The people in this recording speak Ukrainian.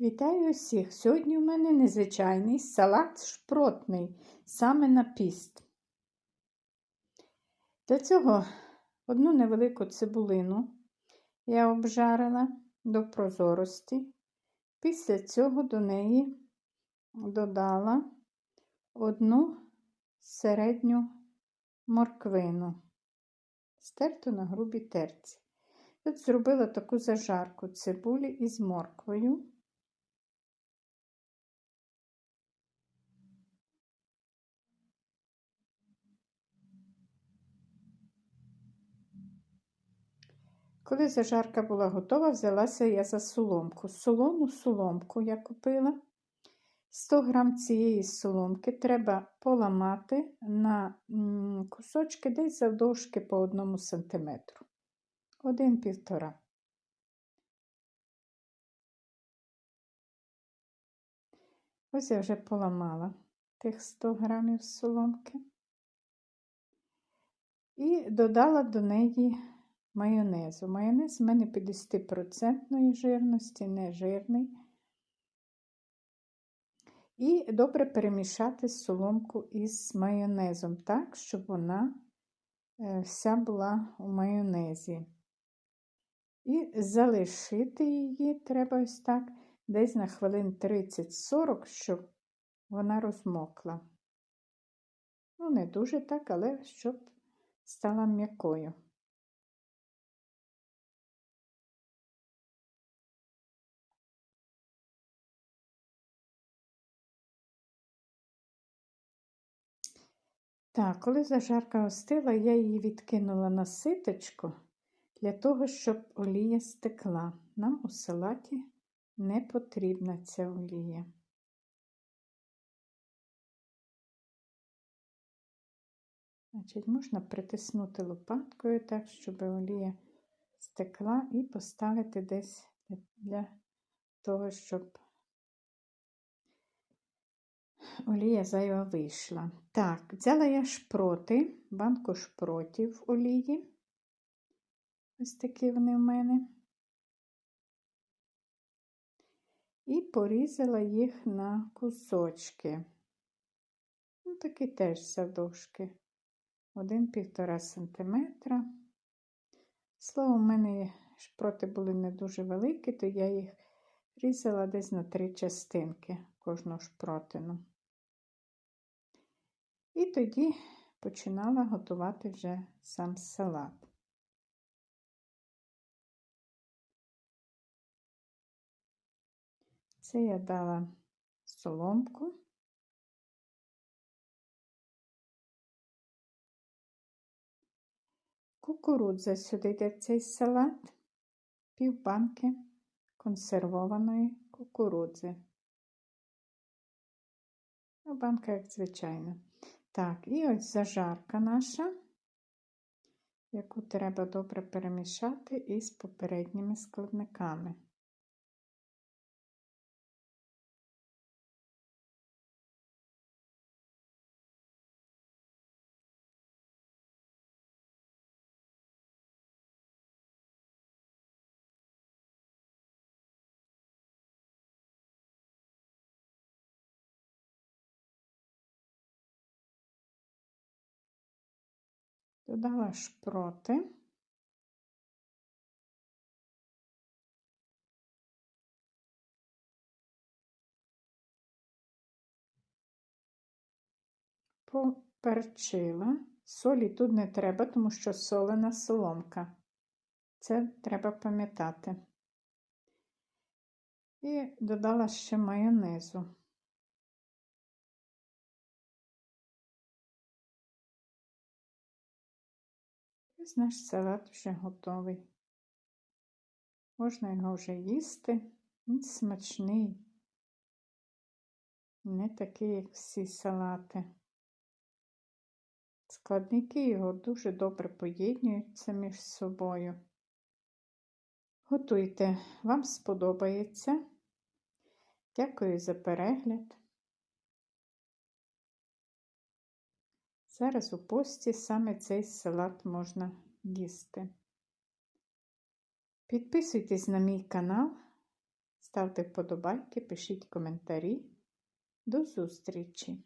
Вітаю усіх! Сьогодні у мене незвичайний салат шпротний, саме на піст. Для цього одну невелику цибулину я обжарила до прозорості. Після цього до неї додала одну середню морквину, стерту на грубій терці. Тут зробила таку зажарку цибулі із морквою. Коли зажарка була готова, взялася я за соломку. Солону соломку я купила. 100 грам цієї соломки треба поламати на кусочки десь завдовжки по 1 см. Один-півтора. Ось я вже поламала тих 100 грамів соломки і додала до неї майонезу. Майонез у мене 50% жирності, не жирний. І добре перемішати соломку із майонезом, так, щоб вона е, вся була у майонезі. І залишити її треба ось так, десь на хвилин 30-40, щоб вона розмокла. Ну, не дуже так, але щоб стала м'якою. Так, коли зажарка остила, я її відкинула на ситочку для того, щоб олія стекла. Нам у салаті не потрібна ця олія. Значить, Можна притиснути лопаткою так, щоб олія стекла, і поставити десь для того, щоб олія зайва вийшла. Так, взяла я шпроти, банку шпротів олії. Ось такі вони в мене. І порізала їх на кусочки. Ну, такі теж завдовжки. Один-півтора сантиметра. Слово, в мене шпроти були не дуже великі, то я їх різала десь на три частинки кожну шпротину. І тоді починала готувати вже сам салат. Це я дала соломку. Кукурудза сюди йде в цей салат, півбанки консервованої кукурудзи. Ну, банка, як звичайно. Так, і ось зажарка наша, яку треба добре перемішати із попередніми складниками. Додала шпроти. Поперчила. Солі тут не треба, тому що солена соломка. Це треба пам'ятати. І додала ще майонезу. Ось наш салат вже готовий. Можна його вже їсти. Він смачний, не такий, як всі салати. Складники його дуже добре поєднуються між собою. Готуйте, вам сподобається. Дякую за перегляд. Зараз у пості саме цей салат можна їсти. Підписуйтесь на мій канал, ставте вподобайки, пишіть коментарі. До зустрічі!